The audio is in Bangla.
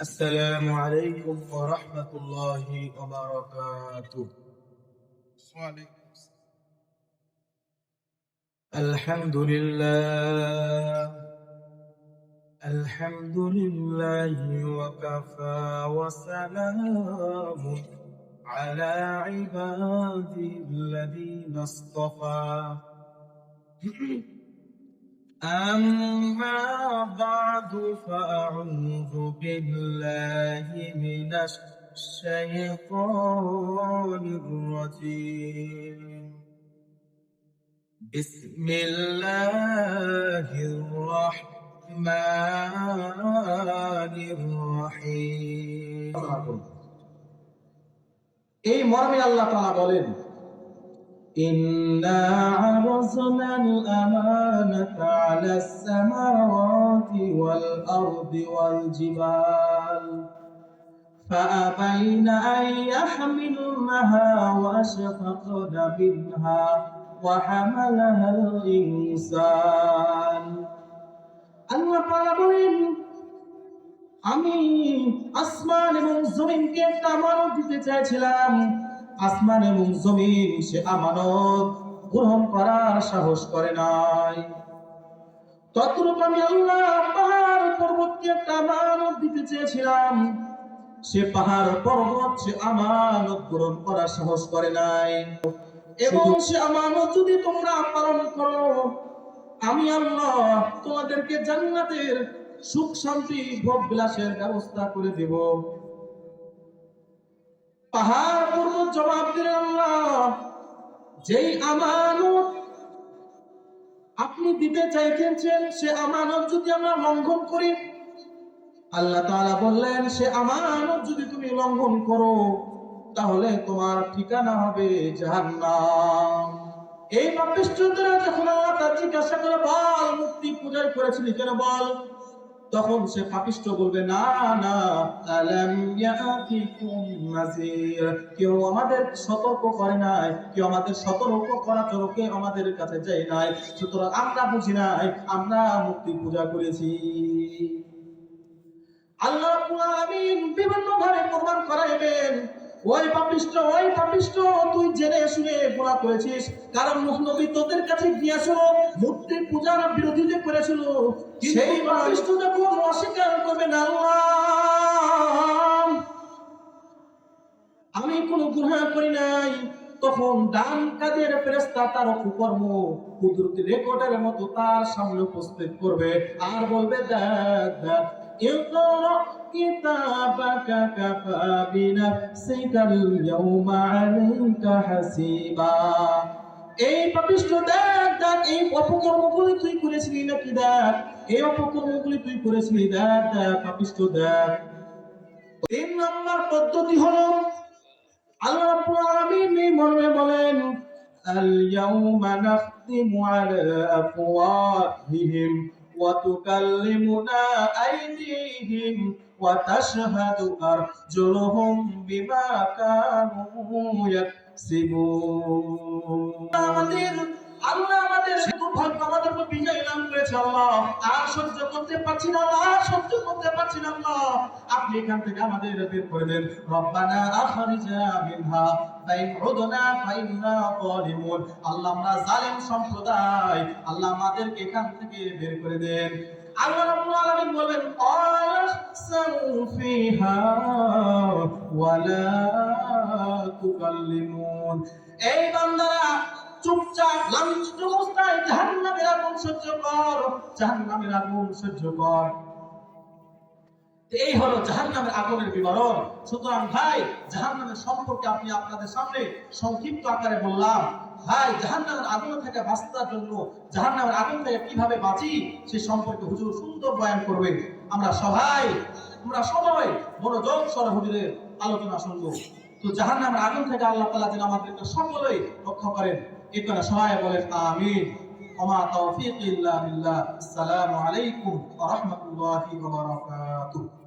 السلام عليكم ورحمة الله وبركاته. وعليكم الحمد لله. الحمد لله وكفى وسلام على عباده الذين اصطفى. أما بعد فأعوذ بالله من الشيطان الرجيم بسم الله الرحمن الرحيم এই মর্মে আল্লাহ তাআলা বলেন إنا عرضنا الأمانة على السماوات والأرض والجبال فأبين أن يحملنها وأشفقن منها وحملها الإنسان আল্লাহ তাআলা বলেন আমি আসমান এবং জমিনকে একটা আমানত দিতে চাইছিলাম আসমান এবং জমিন সে আমানত গ্রহণ করার সাহস করে নাই। তদ্রূপ আমি আল্লাহ পাহাড় পর্বতকে একটা আমানত দিতে চেয়েছিলাম। সে পাহাড় পর্বত সে আমানত গ্রহণ করার সাহস করে নাই। এবং সে আমানত যদি তোমরা পালন করো আমি আল্লাহ তোমাদেরকে জান্নাতের সুখ শান্তি ভোগ বিলাসের ব্যবস্থা করে দেব। পাহাড় পর্বত জবাব যেই আমানত আপনি দিতে চাইতেছেন, সে আমানত যদি আমরা লঙ্ঘন করি? আল্লাহ তাআলা বললেন, সে আমানত যদি তুমি লঙ্ঘন করো, তাহলে তোমার ঠিকানা হবে জাহান্নাম। এই পাপিষ্ঠরা যখন আল্লাহ তার জিজ্ঞাসা করে, বল, মুক্তি পূজা করেছিলি? কেন বল তখন সে পাপিষ্ঠ বলবে, না না, আলাম ইয়াতিকুম কেউ আমাদের সতর্ক করে নাই, কেউ আমাদের সতর্ক কেউ আমাদের কাছে যায় নাই। সুতরাং আমরা বুঝি নাই, আমরা মুক্তি পূজা করেছি। আল্লাহ রাব্বুল আলামিন বিভিন্ন ভাবে প্রমাণ করাইবেন, ওই পাপিষ্ট ওই পাপিষ্ট, তুই জেনে শুনে করেছিস। কারণ নূহ নবী তোদের কাছে গিয়েছিল, মূর্তি পূজার করেছিল সেই পাপিষ্ট যখন অস্বীকার করবে না আল্লাহ আমি কোনো গুনাহ করি নাই তখন ডান কাজের ফেরেশতা তার কুকর্ম কুদরতি রেকর্ডের মতো তার সামনে উপস্থিত করবে আর বলবে দেখ দেখ اقرأ كتابك كفى بنفسك اليوم عليك حسيبا এই পাপিষ্ট দেখ দেখ এই অপকর্মগুলি তুই করেছিলি নাকি দেখ এই অপকর্মগুলি তুই করেছিলি দেখ দেখ পাপিষ্ট দেখ তিন নম্বর পদ্ধতি হলো আল্লাহ রাব্বুল আলামিন এই মর্মে বলেন اليوم نختم على أفواههم وتكلمنا أيديهم وتشهد أرجلهم بما كانوا يكسبون আমাদের, আল্লাহ আমাদের দুর্ভাগ্য আমাদের উপর বিজয় লাভ করেছে, আল্লাহ। আর সহ্য করতে পারছি না আর সহ্য করতে পারছি না, আল্লাহ। আপনি এখান থেকে আমাদের বের করে দেন। রব্বানা আখরিজনা মিনহা আল্লাহ সম্প্রদায়, আল্লাহ আমাদেরকে এখান থেকে বের করে দেন। আল্লাহ রাব্বুল আলামিন তুকাল্লিমুন। এই বান্দারা চুপচাপ লাঞ্ছিত অবস্থায় জাহান্নামের আগুন সহ্য কর, জাহান্নামের আগুন সহ্য কর। এই হলো জাহান্নামের আগুনের বিবরণ। সুতরাং ভাই, জাহান্নামের সম্পর্কে আপনি আপনাদের সামনে সংক্ষিপ্ত আকারে বললাম, ভাই, জাহান্নামের আগুন থেকে বাঁচার জন্য জাহান্নামের আগুন থেকে কীভাবে বাঁচি, সে সম্পর্কে হুজুর সুন্দর বয়ান করবেন। আমরা সবাই আমরা সবাই মনোযোগ সরে হুজুরের আলোচনা শুনব। তো জাহান নামের আগুন থেকে আল্লাহ তালা যেন আমাদেরকে সকলেই রক্ষা করেন। এই কথা সবাই বলেন আমিন। ওমা তৌফিক ইল্লা بالله আসসালামু আলাইকুম ورحمة الله বারাকাতুহু।